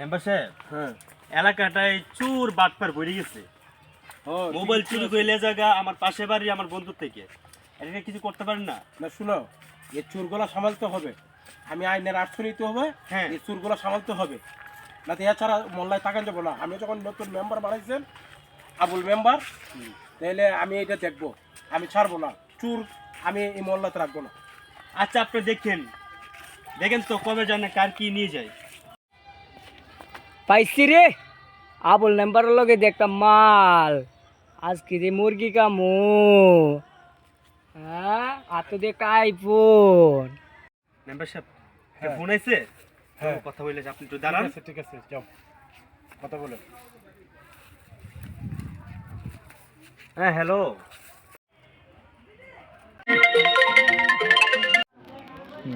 Member সাহেব হ্যাঁ। এলাকাটায় চুর বাটপার ভরে গেছে। মোবাইল চুরি করলে জায়গা আমার পাশে বাড়ি আমার বন্ধুর থেকে। এটা কিছু করতে পারেন না। না শুনো এই চোরগুলো সামালতে হবে। আমি আইনের আর্টস নিতে হবে হ্যাঁ। এই চোরগুলো সামালতে হবে। না তো এছাড়া মোল্লায় তাকান যাব না। আমি যখন নতুন মেম্বার বানাইছেন আবুল মেম্বার তাহলে আমি এটা দেখব। আমি ছাড়বো না। চুর আমি এই মোল্লাতে রাখব না। আচ্ছা আপনি দেখেন। দেখেন তো কবে জানে কার কি নিয়ে যায়। পাইছি রে। আবুল নাম্বারের লগে একটা মাল। আজকে যে মুরগি কামু হ্যাঁ আর তো একটা আইফোন মেম্বার সাহেব হ্যাঁ। ফোন আইছে? হ্যাঁ। কথা বলে আপনি একটু ঠিক দাঁড়ান। আছে ঠিক আছে যাও। কথা বলে। হ্যাঁ হ্যালো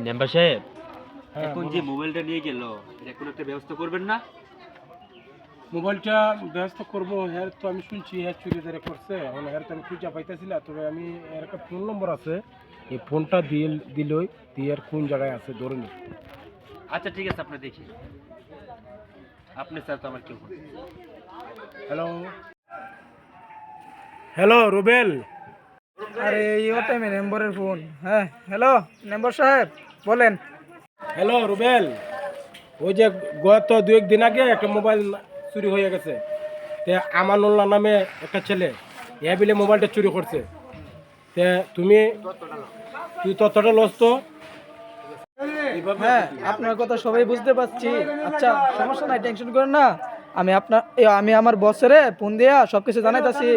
মেম্বার সাহেব হ্যাঁ, এখন যে মোবাইলটা নিয়ে গেল এটা কোনো একটা ব্যবস্থা করবেন না? মোবাইলটা ব্যস্ত করব হ্যাঁ তো আমি শুনছি হ্যাঁ চুরি ধরে করছে। এখন হ্যাঁ তো আমি খুঁজে পাইতেছি না তবে আমি এর একটা ফোন নম্বর আছে। এই ফোনটা দিয়ে দিলই দিয়ে আর কোন জায়গায় আছে ধরে নি। আচ্ছা ঠিক আছে আপনি দেখি। আপনি স্যার তো আমার কেউ। Hello hello Rubel? আরে এই টাইমে নম্বরের ফোন হ্যাঁ হ্যালো নম্বর সাহেব বলেন। হ্যালো রুবেল? ওই যে গত দু একদিন আগে একটা মোবাইল চুরি হয়ে গেছে। তে আমানুল্লাহ নামে একটা ছেলে এ বিলে মোবাইলটা চুরি করছে। তে তুমি তুই ততটা লস তো? হ্যাঁ আপনার কথা সবাই বুঝতে পারছি। আচ্ছা সমস্যা নাই টেনশন করেন না। আমি আপনার আমি আমার বসেরে ফোন দিয়া সব কিছু জানাইতাছি।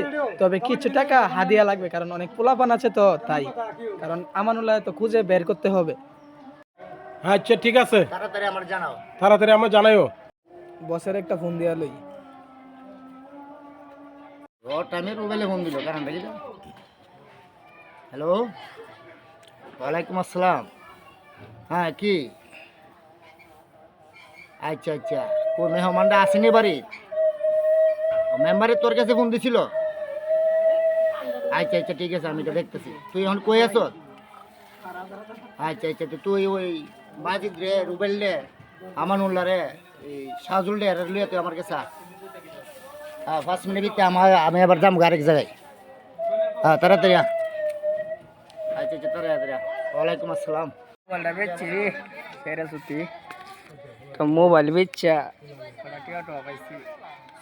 তবে কিছু টাকা হাদিয়া লাগবে কারণ অনেক পোলাপান আছে তো তাই। কারণ আমানুল্লাহ তো খুঁজে বের করতে হবে। আচ্ছা ঠিক আছে। তাড়াতাড়ি আমার জানাও। তাড়াতাড়ি আমার জানাইও। বসের একটা ফোন দিয়া লই। ও, টাইমে মোবাইলে ফোন দিল, কারণ দেখি হ্যালো ওয়ালাইকুম আসসালাম। হ্যাঁ কি? আচ্ছা আচ্ছা। ও মেহমানটা আসেনি বাড়ি? মেম্বারে তোর কাছে ফোন দিছিল? আচ্ছা আচ্ছা ঠিক আছে, আমি এটা দেখতেছি। তুই এখন কই আছ আচ্ছা আচ্ছা তো তুই ওই বাজিদ রে রুবেল রে আমানুল্লাহ রে এই সাজুল রে এরা লইয়া তুই আমার কাছে হ্যাঁ পাঁচ মিনিট ভিতরে আমার আমি আবার যাম গাড়ি জায়গায়। হ্যাঁ তাড়াতাড়ি। আচ্ছা আচ্ছা তাড়াতাড়ি ওয়ালাইকুম আসসালাম। মোবাইলটা বেচছি রে সেরা সুতি তো মোবাইল বেচছা পাইছি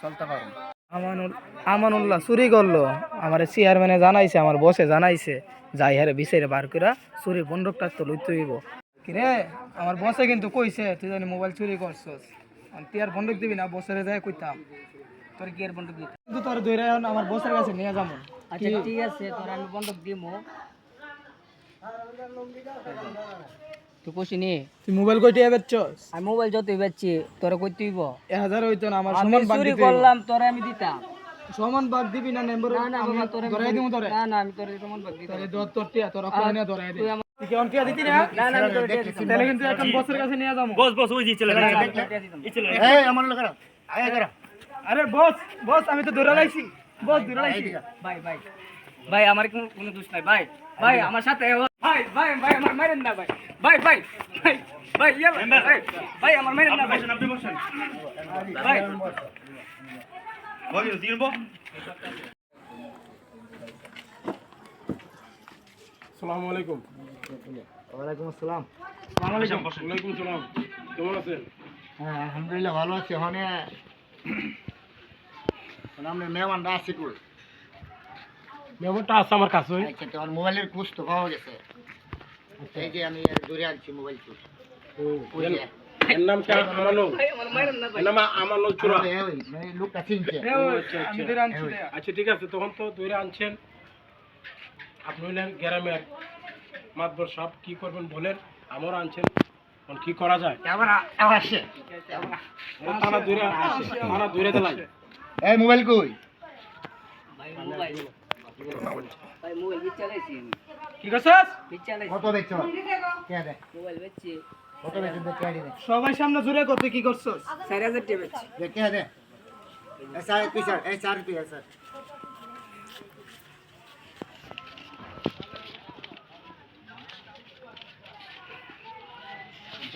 চলতে পারো আমানুল আমানুল্লাহ চুরি করল। আমার চেয়ারম্যানে জানাইছে, আমার বসে জানাইছে। যাই হারে বিচারে বার করে চুরি বন্ধকটা তো লইতে কিরে? আমার বসে কিন্তু কইছে তুই জানি মোবাইল চুরি করছস। তুই আর বন্ধক দিবি না বসেরে যায় কইতাম। তোর কি আর বন্ধক দিতে? কিন্তু তোর দইরা এখন আমার বসের কাছে নিয়ে যাব। আচ্ছা ঠিক আছে তোর আমি বন্ধক দিমু। তুই কইছি নি? তুই মোবাইল কইতে বেচছস? আমি মোবাইল যতই বেচছি তোরা কই তুইব 1000 হইতো না আমার সমান ভাগ করলাম তোরে আমি দিতাম। সমান ভাগ দিবি না নম্বর না না বাবা তোরে ধরাই দিমু তোরে। না না আমি তোরে সমান ভাগ দিতাম। তাহলে দর টিয়া তোর অকলা নিয়ে ধরাই দে। তুই আমার তুই কেমন টিয়া দিতি না? না না আমি তোরে দিয়ে দিতাম তাহলে কিন্তু এখন বসের কাছে নিয়ে যাব। বস বস ওই যে চলে এই চলে এই আমার লোক আয় করা আরে বস বস আমি তো ধরে লাইছি বস ধরে লাইছি ভাই ভাই। ভাই আমার কোনো দোষ নাই। ভাই ভাই আমার সাথে ভাই ভাই ভাই আমার মারেন না ভাই। ভাই ভাই ভাই ভাই ভাই ভাই আমার মারেন না ভাই। ভাই। আসসালামু আলাইকুম। ওয়ালাইকুম আসসালাম। ওয়ালাইকুম সালাম কেমন আছেন? হ্যাঁ আলহামদুলিল্লাহ ভালো আছি। ওখানে আপনার মেহমানটা আছে কই? মেমোটা আছে আমার কাছে। আচ্ছা তোমার মোবাইলের কুচ তো পাওয়া গেছে। এই যে আমি দূরে আনছি মোবাইল কুচ এর নাম কি? নাম মানে লোকটা চিনছে। আচ্ছা আমি আচ্ছা ধরে আনছি রে। আচ্ছা ঠিক আছে। তখন তো ধরে আনছেন। আপনি হলেন গ্রামের মাতবর সব কি করবেন বলেন আমারও আনছেন এখন কি করা যায়? তারা ধরে দিলাই এই মোবাইল কই? সবাই সামনে জুড়ে কত কি করছস? চার হাজার টাকা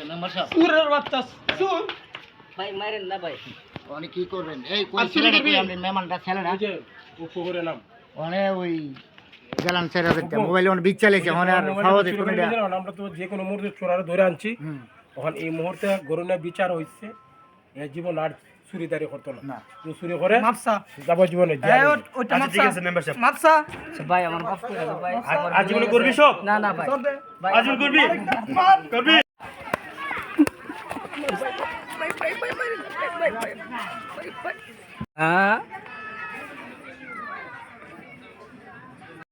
মেম্বার সাহেব সুরের বাচ্চা সুর। ভাই মারেন না ভাই। উনি কি করবেন? এই কই ছেলেটা কই? আপনি মেহমানটা ছেলেটা ওই যে নাম। ওনে ওই গেলাম ছেড়ে দিতে মোবাইলে অনেক বিচ চালিয়েছে ওনে আর খাওয়া দিতে আমরা তো যে কোনো মুহূর্তে চোরারে ধরে আনছি। তখন এই মুহূর্তে গরুনা বিচার হয়েছে এ জীবন আর চুরিদারি করতো না। চুরি করে মাপসা। ওট- ওইটা আচ্ছা ঠিক আছে মেম্বারশিপ মাপসা। ভাই আমার মাফ করে দাও ভাই। আমার জীবনে করবি সব? না না ভাই। ভাই আজীবন করবি? করবি? হ্যাঁ